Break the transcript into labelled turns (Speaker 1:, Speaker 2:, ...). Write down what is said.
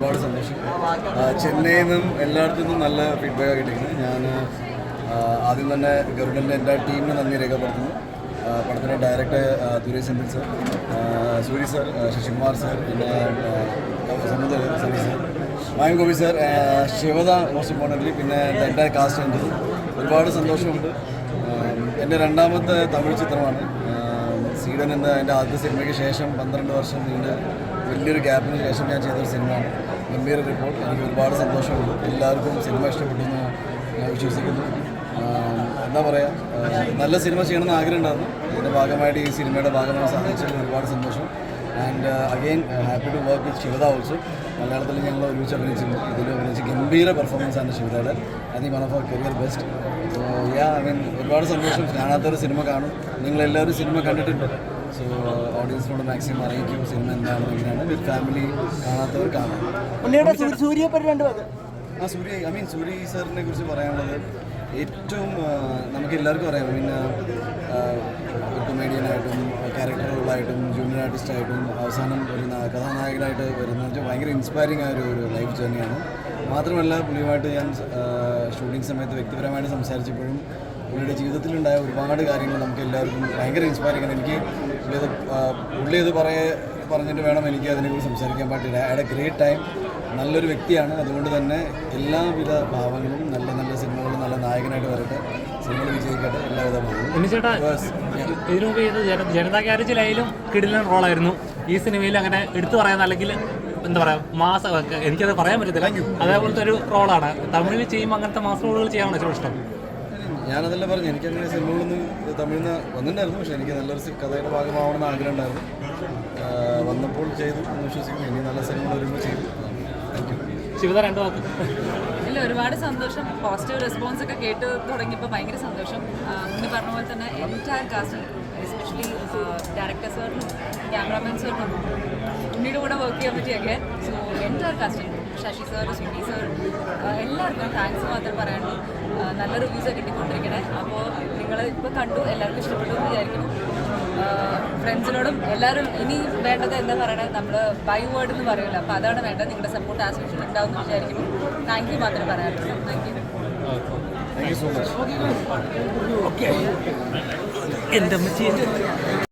Speaker 1: ഒരുപാട് സന്തോഷം. ചെന്നൈയിൽ നിന്നും എല്ലായിടത്തു നിന്നും നല്ല ഫീഡ്ബാക്ക് കിട്ടിയിരുന്നു ഞാൻ ആദ്യം തന്നെ ഗവൺമെന്റിന്റെ എന്റെ ടീമിന് നന്ദി രേഖപ്പെടുത്തുന്നു. പടത്തിന്റെ director Durai Senthil sir Soori sir Sasikumar sir പിന്നെ Samuthirakani sir Mime Gopi sir Shivada most importantly പിന്നെ എന്റെ കാസ്റ്റ് ഉണ്ട്. ഒരുപാട് സന്തോഷമുണ്ട്. എന്റെ രണ്ടാമത്തെ തമിഴ് ചിത്രമാണ്. സീഡൻ എന്ന എന്റെ ആദ്യ സിനിമയ്ക്ക് ശേഷം പന്ത്രണ്ട് വർഷം നീണ്ട വലിയൊരു ഗ്യാപ്പിന് ശേഷം ഞാൻ ചെയ്തൊരു സിനിമയാണ്. ഗംഭീര റിപ്പോർട്ട് എനിക്ക് ഒരുപാട് സന്തോഷമുണ്ട് എല്ലാവർക്കും സിനിമ ഇഷ്ടപ്പെട്ടു എന്ന് ഞാൻ വിശ്വസിക്കുന്നു. എന്താ പറയുക നല്ല സിനിമ ചെയ്യണമെന്ന് ആഗ്രഹം ഉണ്ടായിരുന്നു. അതിന്റെ ഭാഗമായിട്ട് ഈ സിനിമയുടെ ഭാഗമായി സാധിച്ചതിൽ ഒരുപാട് സന്തോഷം. And again happy to work with Sivada also മലയാളത്തിൽ ഞങ്ങൾ ഒരുമിച്ച് അഭിനയിച്ചിരുന്നു ഇതിൽ അഭിനയിച്ച് ഗംഭീര പെർഫോമൻസ് ആണ് ശിവതയുടെ I think one of our career best yeah I mean ഒരുപാട് സന്തോഷം. കാണാത്തൊരു സിനിമ കാണും. നിങ്ങളെല്ലാവരും സിനിമ കണ്ടിട്ടുണ്ട്? സോ ഓഡിയൻസിനോട് മാക്സിമം അറിയിക്കും സിനിമ എന്താണ് എങ്ങനെയാണ് വിത്ത് ഫാമിലി കാണാത്തവർ കാണാം
Speaker 2: ഉണ്ണിയുടെ സൂ- സൂര്യപ്പരി രണ്ട്
Speaker 1: ആ സൂര്യ ഐ മീൻ സൂര്യ സാറിനെ കുറിച്ച് പറയാനുള്ളത് ഏറ്റവും നമുക്ക് എല്ലാവർക്കും അറിയാം. ഐ മീൻ കൊമേഡിയനായിട്ടും ക്യാരക്ടർ റോളായിട്ടും ജൂനിയർ ആർട്ടിസ്റ്റായിട്ടും അവസാനം ഒരു കഥാനായകനായിട്ട് വെച്ചാൽ ഭയങ്കര ഇൻസ്പയറിംഗ് ആയ ഒരു ഒരു ലൈഫ് ജേർണിയാണ് മാത്രമല്ല പുള്ളിയുമായിട്ട് ഞാൻ ഷൂട്ടിംഗ് സമയത്ത് വ്യക്തിപരമായിട്ട് സംസാരിച്ചപ്പോഴും പുള്ളിയുടെ ജീവിതത്തിലുണ്ടായ ഒരുപാട് കാര്യങ്ങൾ നമുക്ക് എല്ലാവർക്കും ഭയങ്കര ഇൻസ്പയറിംഗ് ആണ്. എനിക്ക് പുള്ളി ആ, പുള്ളി ഇത് പറയേ പറഞ്ഞിട്ട് വേണം എനിക്ക് അതിനെക്കുറിച്ച് സംസാരിക്കാൻ പറ്റില്ല എ ഗ്രേറ്റ് ടൈം നല്ലൊരു വ്യക്തിയാണ്. അതുകൊണ്ട് തന്നെ എല്ലാവിധ ഭാവങ്ങളും നല്ല നല്ല സിനിമകളും നല്ല നായകനായിട്ട് വരട്ടെ. സിനിമകൾ വിജയിക്കട്ടെ എല്ലാവിധ ഭാവങ്ങളും.
Speaker 3: ജനതാ ഗ്യാരേജിലായാലും കിടിലൻ റോളായിരുന്നു. ഈ സിനിമയിൽ അങ്ങനെ എടുത്തു പറയാൻ അല്ലെങ്കിൽ എന്താ പറയാ മാസ എനിക്കത് പറയാൻ പറ്റത്തില്ല. അതേപോലത്തെ ഒരു റോളാണ്. തമിഴിൽ ചെയ്യുമ്പോൾ അങ്ങനത്തെ മാസ റോളുകൾ ചെയ്യാനാണ് ഏറ്റവും ഇഷ്ടം?
Speaker 1: ഞാനതെല്ലാം പറഞ്ഞു എനിക്ക് അങ്ങനെ സിനിമകളൊന്നും തമിഴിൽ നിന്ന് വന്നിട്ടുണ്ടായിരുന്നു പക്ഷേ എനിക്ക് നല്ലൊരു സി- കഥയുടെ ഭാഗമാവണമെന്ന് ആഗ്രഹം ഉണ്ടായിരുന്നു വന്നപ്പോൾ ചെയ്തു എന്ന് വിശ്വസിക്കുന്നു. ഇനി നല്ല സിനിമകൾ വരുമ്പോൾ ചെയ്തു
Speaker 3: ശിവത രണ്ടു
Speaker 4: ഇല്ല ഒരുപാട് സന്തോഷം. പോസിറ്റീവ് റെസ്പോൺസ് ഒക്കെ കേട്ട് തുടങ്ങിയപ്പോൾ ഭയങ്കര സന്തോഷം. മുന്നേ പറഞ്ഞ പോലെ തന്നെ എന്റയർ കാസ്റ്റ് എസ്പെഷ്യലി ഡയറക്ടർ സാറിനും ക്യാമറാമാൻ സാറിനും ഉണ്ണിയുടെ കൂടെ വർക്ക് ചെയ്യാൻ പറ്റിയൊക്കെ. So entire cast Sasi sir Suni sir എല്ലാവർക്കും താങ്ക്സ് മാത്രം പറയാനുള്ളൂ. നല്ല റിവ്യൂസ് കിട്ടിക്കൊണ്ടിരിക്കണേ. അപ്പോൾ നിങ്ങൾ ഇപ്പോൾ കണ്ടു എല്ലാവർക്കും ഇഷ്ടപ്പെട്ടു എന്ന് വിചാരിക്കുന്നു. ഫ്രണ്ട്സിനോടും എല്ലാവരും ഇനി വേണ്ടത് എന്താ പറയണത് നമ്മൾ ബൈ വേർഡ് എന്ന് പറയുമല്ലോ അപ്പോൾ അതാണ് വേണ്ടത്. നിങ്ങളുടെ സപ്പോർട്ട് ആസ്വദിച്ചിട്ട് ഉണ്ടാവും എന്ന് വിചാരിക്കുന്നു. താങ്ക് യു മാത്രമേ പറയാനുള്ളൂ. താങ്ക് യു
Speaker 1: താങ്ക്
Speaker 2: എന്റെ അമ്മച്ചി.